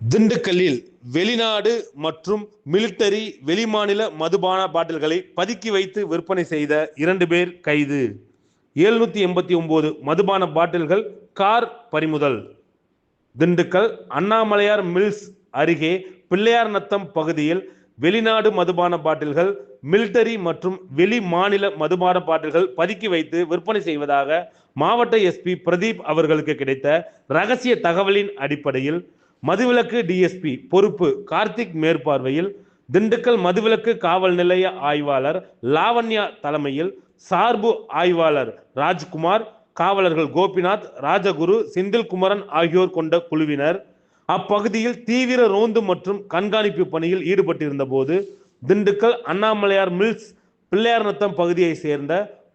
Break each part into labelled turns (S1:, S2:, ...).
S1: திண்டுக்கல்லில் வெளிநாடு மற்றும் மிலிட்டரி வெளிமாநில மதுபான பாட்டில்களை பதுக்கி வைத்து விற்பனை செய்த இரண்டு பேர் கைது. எழுநூற்றி எண்பத்தி ஒன்பது மதுபான பாட்டில்கள் கார் பறிமுதல். திண்டுக்கல் அண்ணாமலையார் மில்ஸ் அருகே பிள்ளையார் நத்தம் பகுதியில் வெளிநாடு மதுபான பாட்டில்கள் மிலிட்டரி மற்றும் வெளி மாநில மதுபான பாட்டில்கள் பதுக்கி வைத்து விற்பனை செய்வதாக மாவட்ட எஸ்பி பிரதீப் அவர்களுக்கு கிடைத்த ரகசிய தகவலின் அடிப்படையில் மதுவிலக்கு டிஎஸ்பி பொறுப்பு கார்த்திக் மேற்பார்வையில் திண்டுக்கல் மதுவிலக்கு காவல் நிலைய ஆய்வாளர் லாவண்யா தலைமையில் சார்பு ஆய்வாளர் ராஜ்குமார் காவலர்கள் கோபிநாத் ராஜகுரு செந்தில்குமரன் ஆகியோர் கொண்ட குழுவினர். அப்பகுதியில் தீவிர ரோந்து மற்றும் கண்காணிப்பு பணியில் ஈடுபட்டிருந்த போது திண்டுக்கல் அண்ணாமலையார் மில்ஸ் பிள்ளையார்நத்தம் பகுதியை சேர்ந்த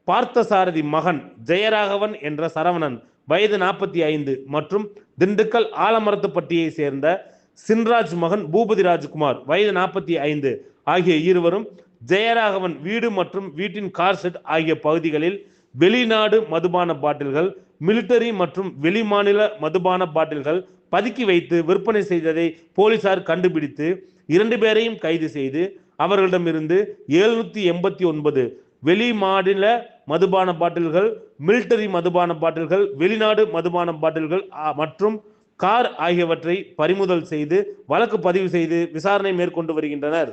S1: பார்த்தசாரதி மகன் ஜெயராகவன் என்ற சரவணன் வயது நாற்பத்தி ஐந்து மற்றும் திண்டுக்கல் ஆலமரத்துப்பட்டியை சேர்ந்த சின்ராஜ் மகன் பூபதி ராஜ்குமார் வயது நாற்பத்தி ஐந்து ஆகிய இருவரும் ஜெயராகவன் வீடு மற்றும் வீட்டின் கார் செட் ஆகிய பகுதிகளில் வெளிநாடு மதுபான பாட்டில்கள் மிலிட்டரி மற்றும் வெளிமாநில மதுபான பாட்டில்கள் பதுக்கி வைத்து விற்பனை செய்ததை போலீசார் கண்டுபிடித்து இரண்டு பேரையும் கைது செய்து அவர்களிடமிருந்து எழுநூத்தி எண்பத்தி ஒன்பது வெளி மாநில மதுபான பாட்டில்கள் மிலிட்டரி மதுபான பாட்டில்கள் வெளிநாடு மதுபான பாட்டில்கள் மற்றும் கார் ஆகியவற்றை பறிமுதல் செய்து வழக்கு பதிவு செய்து விசாரணை மேற்கொண்டு வருகின்றனர்.